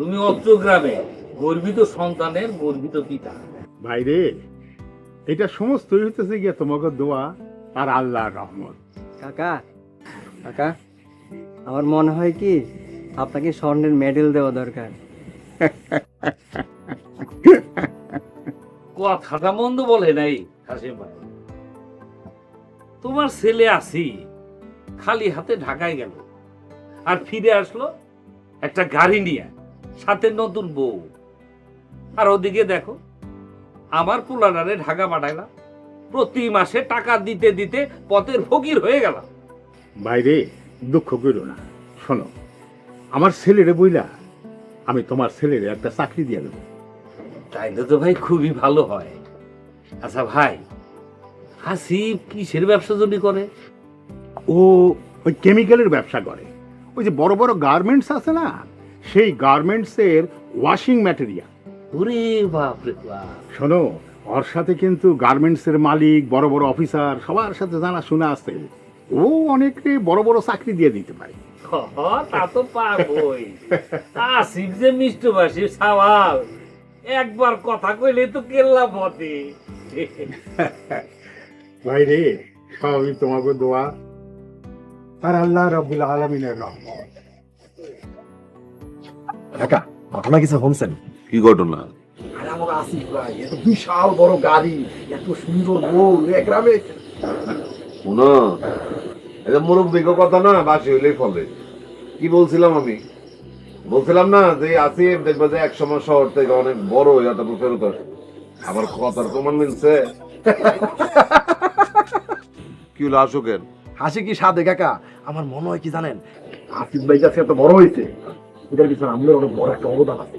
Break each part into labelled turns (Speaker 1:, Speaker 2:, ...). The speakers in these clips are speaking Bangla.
Speaker 1: তুমি অত্র গ্রামে গর্বিত সন্তানের গর্বিত পিতা।
Speaker 2: ভাইরে এটা সমস্ত হইতেছে গিয়ে তোমাকে দোয়া আর আল্লাহর রহমত।
Speaker 3: কাকা কাকা আমার মনে হয় কি আপনাকে স্বর্ণের মেডেল দেওয়া দরকার।
Speaker 1: কথাটা মন্দ বলে নাই কাশিম ভাই। তোমার ছেলে আসি খালি হাতে ঢাকায় গেল আর ফিরে আসলো একটা গাড়ি নিয়ে। সাথে নতুন বউ। আর ওদিকে দেখো আমার পোলাডারে ঢাকা পাঠাইলাম। প্রতি মাসে টাকা দিতে দিতে পথের ফকির হয়ে গেলাম।
Speaker 2: বাইরে দুঃখ করো না শোনো আমার ছেলেরে বইলা আমি তোমার ছেলেরে একটা চাকরি দিয়ে দেবো।
Speaker 1: তাইলে তো ভাই খুবই ভালো হয়। আচ্ছা ভাই হাসিব কিসের ব্যবসা যদি করে?
Speaker 2: ও ওই কেমিক্যালের ব্যবসা করে। ওই যে বড় বড় গার্মেন্টস আছে না সেই গার্মেন্টসের ওয়াশিং ম্যাটেরিয়াল।
Speaker 1: ওরে বাপরে বাপ।
Speaker 2: শোনো ওর সাথে কিন্তু গার্মেন্টসের মালিক বড় বড় অফিসার সবার সাথে জানা শোনা আছে। ও অনেকে বড় বড় চাকরি দিয়ে দিতে পারে।
Speaker 1: তা তো পারবই। আসিফ যে মিষ্টভাষী সাওয়াল। একবার কথা কইলে তো কেল্লা পথে।
Speaker 2: ভাই রে সবই তোমাকে দোয়া। আর আল্লাহ রবুল আলমিনের রহমত।
Speaker 4: কাকা ঘটনা কিছু হোমসেন
Speaker 5: কি ঘটনা?
Speaker 4: আরে আমার আসিফ ভাই এত বিশাল বড় গাড়ি এত সুন্দর বউ এক গ্রামে।
Speaker 5: শুনো এটা মুরব্বিক কথা না বাসি হইলেই ফলে। কি বলছিলাম আমি? বলছিলাম না যে আসিফ দেখবে যে এক সময় শহর থেকে অনেক বড় হয়ে তারপর ফেরত আসে আমার কথার প্রমাণ মিলছে। কি হলো আসুকেন
Speaker 4: হাসি কি সাদে কাকা? আমার মনে হয় কি জানেন আসিফ ভাই কাছে এত বড় হয়েছে এটার পিছনে আমাদের অনেক বড় একটা অবদান আছে।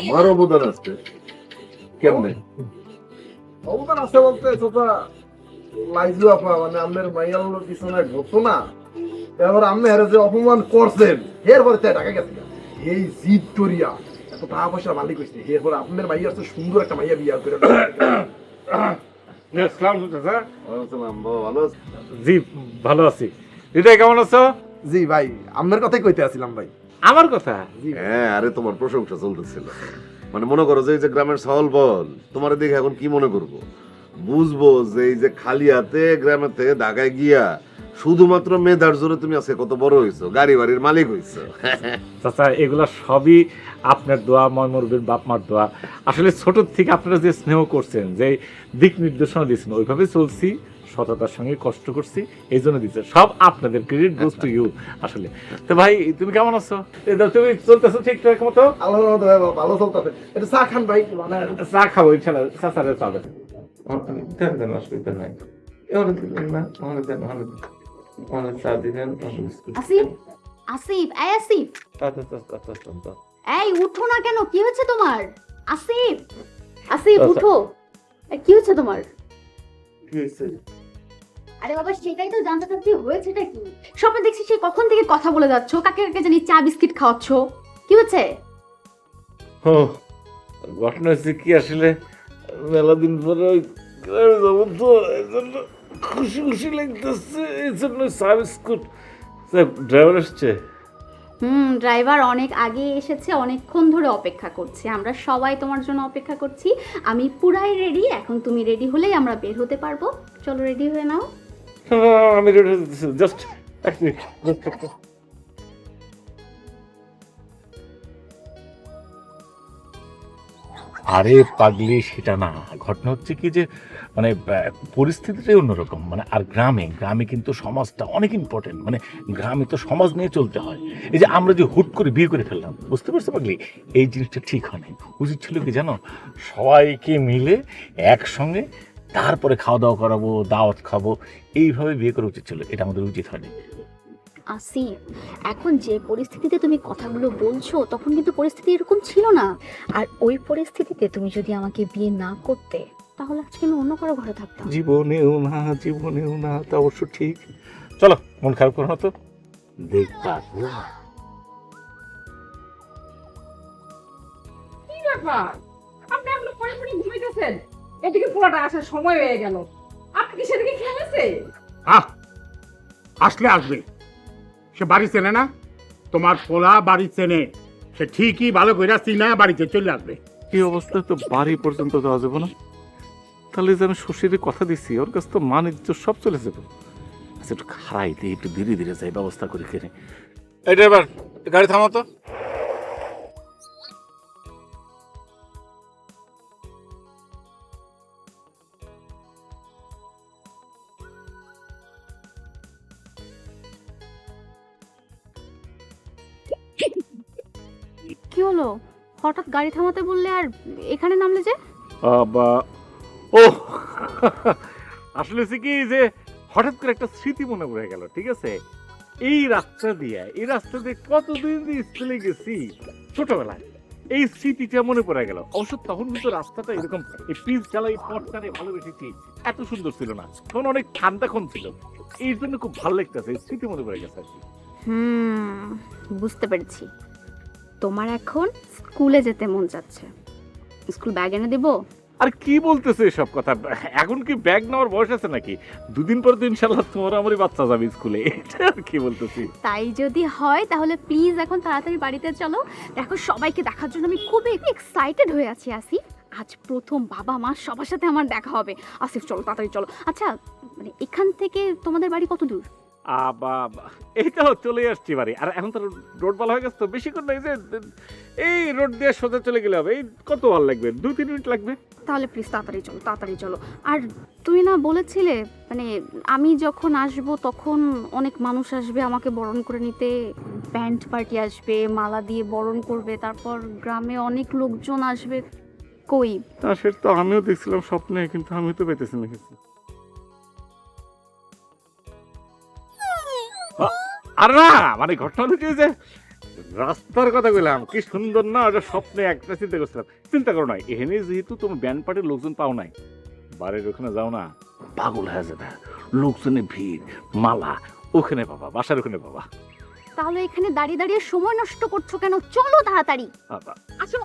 Speaker 5: আমার অবদান আছে কেমনে?
Speaker 4: অবদান আছে বলতে লাইজু আপা মানে আমাদের মাইয়ালোর পিছনে ঘটনা এবার আপনি হেরে যে অপমান করছেন এরপরে তাই টাকা গেছে। এই জিদ করিয়া এত টাকা পয়সার মালিক হয়েছে এরপরে আপনার মাইয়া আছে সুন্দর একটা মাইয়া বিয়া করে
Speaker 5: ভালো
Speaker 6: জি ভালো আছি। হৃদয় কেমন আছো?
Speaker 4: জি ভাই আপনার কথাই কইতে আসছিলাম ভাই।
Speaker 6: আমার কথা?
Speaker 5: হ্যাঁ আরে তোমার প্রশংসা চলতেছিল। মানে মনে করো যে এই যে গ্রামের সহল বল তোমার দেখে এখন কি মনে করব? বুঝব যে এই যে খালি হাতে গ্রামের থেকে ঢাকায় গিয়া শুধুমাত্র মেধার জোরে তুমি আজকে কত বড় হইছো গাড়ি বাড়ির মালিক হইছো।
Speaker 6: চাচা এগুলা সবই আপনার দোয়া ময়মরবির বাপ মার দোয়া। আসলে ছোট থেকে আপনারা যে স্নেহ করছেন যে দিক নির্দেশনা দিয়েছেন ওইভাবে চলছি। সততার সঙ্গে কষ্ট করছি এই জন্য দিচ্ছে। সব আপনাদের ক্রেডিট গোস টু ইউ আসলে। তো ভাই তুমি কেমন আছো? তুমি চলতেছো ঠিকঠাক মতো?
Speaker 4: আল্লাহ ভালো চলতেছে। এটা চা খান ভাই
Speaker 6: চা খাব ইনশাল্লাহ
Speaker 7: দেন দেন অসুবিধা নাই। না দেন দেন। চা দিলেন
Speaker 8: আসিফ আসিফ এই আসিফ। এই উঠো না কেন? কি হচ্ছে তোমার? আসিফ আসিফ
Speaker 7: আচ্ছা।
Speaker 8: উঠো। কি হচ্ছে তোমার?
Speaker 7: কি হয়েছে?
Speaker 8: আরে বাবা সেটাই তো জানতে চাচ্ছি হয়েছেটা কি? স্বপ্নে দেখছি সেই কখন থেকে কথা বলে যাচ্ছ কাকে কাকে জানি চা বিস্কিট খাওয়াচ্ছ। কি হচ্ছে?
Speaker 7: ও ঘটনা হচ্ছে কি আসলে? মেলা দিন পরে ওই গ্রামে যাব তো এই জন্য খুশি খুশি লাগতেছে এই জন্য চা বিস্কুট। ড্রাইভার আসছে
Speaker 8: হুম ড্রাইভার অনেক আগে এসেছে অনেকক্ষণ ধরে অপেক্ষা করছে। আমরা সবাই তোমার জন্য অপেক্ষা করছি। আমি পুরাই রেডি এখন তুমি রেডি হলেই আমরা বের হতে পারব। চলো রেডি হয়ে নাও।
Speaker 7: আমি জাস্ট এক মিনিট
Speaker 6: আরে পাগলি, সেটা না। ঘটনা হচ্ছে কি যে মানে পরিস্থিতিটাই অন্যরকম। মানে আর গ্রামে গ্রামে কিন্তু সমাজটা অনেক ইম্পর্টেন্ট মানে গ্রামে তো সমাজ নিয়ে চলতে হয়। এই যে আমরা যে হুট করে বিয়ে করে ফেললাম, বুঝতে পারছ পাগলি? এই জিনিসটা ঠিক হয়নি উচিত ছিল কি জানো? সবাইকে মিলে একসঙ্গে তারপরে খাওয়া দাওয়া করাবো দাওয়াত খাব এইভাবে বিয়ে করা উচিত ছিল। এটা আমাদের উচিত হয়নি।
Speaker 8: আসিফ এখন যে পরিস্থিতিতে তুমি কথাগুলো বলছো তখন কিন্তু পরিস্থিতি এরকম ছিল না। আর ওই পরিস্থিতিতে তুমি যদি আমাকে বিয়ে না করতে তাহলে আজকে আমি অন্য কারও ঘরে থাকতাম।
Speaker 6: জীবনেও না জীবনেও না তা অবশ্য ঠিক। চলো মন খারাপ করো না তো। দেখবা
Speaker 9: কি ব্যাপার? আপনি এখনও পরে পরে ঘুমাইতেছেন? এদিকে পোলাটা আসার সময় হয়ে গেল। আপনি কি সেদিকে খেয়াল আছে?
Speaker 2: আহ আসলে আসবে। সে বাড়ি চেনে না? তোমার পোলা বাড়ি চেনে। সে ঠিকই ভালো করে চিনা বাড়িতে চলে আসবে।
Speaker 6: এই অবস্থায় তো বাড়ি পর্যন্ত যাওয়া যাবে না। তাহলে যে আমি শ্বশুরের কথা দিচ্ছি ওর কাছে তো মান ইজ্জত সব চলে যাবে। আচ্ছা একটু খারাই দিই একটু ধীরে ধীরে যাই ব্যবস্থা করে কেনে। এই ড্রাইভার গাড়ি থামা
Speaker 8: কি হলো? হঠাৎ গাড়ি থামাতে বললে আর এখানে নামলে যে?
Speaker 6: বা ও আসলে হচ্ছে কি যে হঠাৎ করে একটা স্মৃতি মনে পড়ে গেল ঠিক আছে? এই রাস্তা দিয়ে এই রাস্তা দিয়ে কতদিন দিয়ে স্কুলে গেছি ছোটবেলায় এই স্মৃতিটা মনে পড়ে গেল। অবশ্য তখন কিন্তু রাস্তাটা এরকম এই পিস জ্বালা এই পথটারে ভালোবেসেছি এত সুন্দর ছিল না। তখন অনেক ঠান্ডা ক্ষণ ছিল। এই জন্য খুব ভালো লাগতেছে এই স্মৃতি মনে পড়ে গেছে আর কি।
Speaker 8: হুম বুঝতে পেরেছি। তোমার এখন স্কুলে যেতে মন যাচ্ছে। স্কুল ব্যাগ এনে দেবো?
Speaker 6: আর কি বলতেছে এসব কথা? এখন কি ব্যাগ নেওয়ার বয়স আছে নাকি? দুদিন পর তো ইনশাল্লাহ তোমার আমারই বাচ্চা যাবে স্কুলে। এটা আর কি বলতেছি?
Speaker 8: তাই যদি হয় তাহলে প্লিজ এখন তাড়াতাড়ি বাড়িতে চলো। দেখো সবাইকে দেখার জন্য আমি খুবই এক্সাইটেড হয়ে আছি আসিফ আজ প্রথম বাবা মা সবার সাথে আমার দেখা হবে। আসিফ চলো তাড়াতাড়ি চলো। আচ্ছা মানে এখান থেকে তোমাদের বাড়ি কত দূর?
Speaker 6: এই তো চলে আসছি বাড়ি। আর এখন তো রোড ভালো হয়ে গেছে তো বেশিক্ষণ নাই যে এই রোড দিয়ে সোজা চলে গেলে হবে। এই কত ভালো লাগবে? দুই তিন মিনিট লাগবে।
Speaker 8: তাহলে প্লিজ তাড়াতাড়ি চলো তাড়াতাড়ি চলো। আর তুমি না বলেছিলে মানে আমি যখন আসব তখন অনেক মানুষ আসবে আমাকে বরণ করে নিতে। ব্যান্ড পার্টি আসবে মালা দিয়ে বরণ করবে তারপর গ্রামে অনেক লোকজন আসবে। কই?
Speaker 6: তা সে তো আমিও দেখছিলাম স্বপ্নে কিন্তু আমি তো পেতেছি না কিছু। আর না মানে ঘটনা হলো কি যে রাস্তার কথা বললাম কি সুন্দর না ওটা স্বপ্নে একটা চিন্তা করছিলাম। চিন্তা করো না এখানে যেহেতু তোমার ব্যান্ড পার্টির লোকজন পাও নাই বাড়ির ওখানে যাও না পাগল হয়ে যাবে। লোকজনের ভিড় মালা ওখানে পাবা বাসার ওখানে পাবা
Speaker 8: তাহলে এখানে দাঁড়িয়ে দাঁড়িয়ে সময় নষ্ট করছ কেন? চলো তাড়াতাড়ি। আসো।